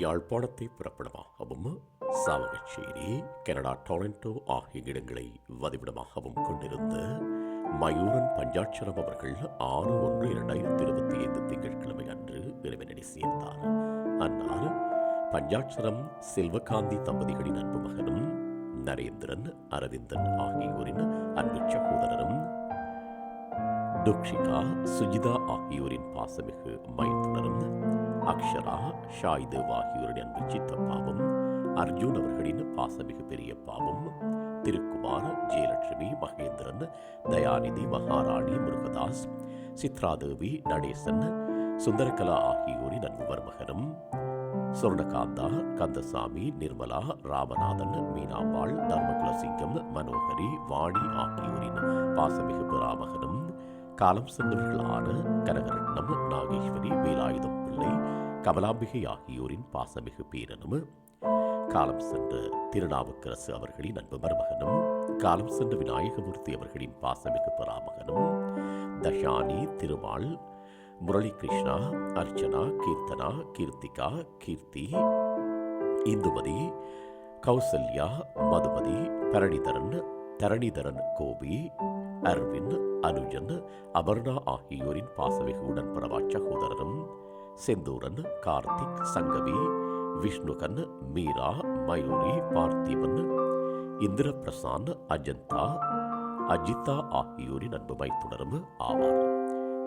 யாழ்ப்பாணத்தை புறப்படமாகவும் Chavakachcheri Canada Toronto ஆகிய இடங்களை வதிவிடமாகவும் கொண்டிருந்த மயூரன் பஞ்சாட்சரம் அவர்கள் ஆறு ஒன்று இரண்டாயிரத்தி இருபத்தி ஐந்து திங்கட்கிழமை அன்று இறைவனடி சேர்ந்தார். அன்னார் பஞ்சாட்சரம் செல்வகாந்தி தம்பதிகளின் அன்பு மகனும் நரேந்திரன் அரவிந்தன் ஆகியோரின் அன்பு சகோதரரும் துக்ஷிகா சுஜிதா ஆகியோரின் பாசமிகு மைத்துனரும் அக்ஷரா ஷாய்தேவ் ஆகியோருடைய அன்பு சித்தப்பாவும் அர்ஜுன் அவர்களின் பாசமிகு பெரியப்பாவும் திருக்குமார் ஜெயலட்சுமி மகேந்திரன் தயாநிதி மகாராணி முருகதாஸ் சித்ராதேவி நடேசன் சுந்தரகலா ஆகியோரின் அன்பு மருமகனும் சுவர்ணகாந்தா கந்தசாமி நிர்மலா ராமநாதன் மீனாம்பாள் தர்மகுலசிங்கம் மனோகரி வாணி ஆகியோரின் பாசமிகு பிராமகனும் காலம் சென்றவர்களான கனகரட்னம் நாகேஸ்வரி வேலாயுதம் கமலாம்பிகை ஆகியோரின் பாசமிகு பேரனும். காலம் சென்ற திருநாவுக்கரசு அவர்களின் அன்பு மருமகனும் காலம் சென்ற விநாயகமூர்த்தி அவர்களின் பாசமிகு பராமகனும் தஷானி திருமால் முரளி கிருஷ்ணா அர்ச்சனா கீர்த்தனா கீர்த்திகா கீர்த்தி இந்துமதி கௌசல்யா மதுமதி பரணிதரன் தரணிதரன் கோபி அர்வின் அனுஜன் அபர்ணா ஆகியோரின் பாசமிகு உடன்பரவா சகோதரரும் செந்தூரன் கார்த்திக் சங்கவி விஷ்ணுகன் மீரா மயூரி பார்த்திபன் இந்திரபிரசாந்த் அஜந்தா அஜிதா ஆகியோரின் அன்பு மைத்துனரும் ஆவார்.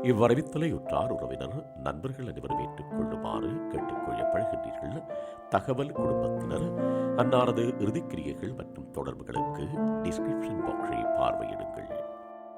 இவ்வரவித்தலையுற்றார் உறவினர் நண்பர்கள் அனைவரும் ஏற்றுக்கொள்ளுமாறு கேட்டுக்கொள்ளப்படுகின்றீர்கள் தகவல் குடும்பத்தினர் அன்னாரது இறுதிக்கிரியைகள் மற்றும் தொடர்புகளுக்கு டிஸ்கிரிப்ஷன் பாக்ஸை பார்வையிடுங்கள்.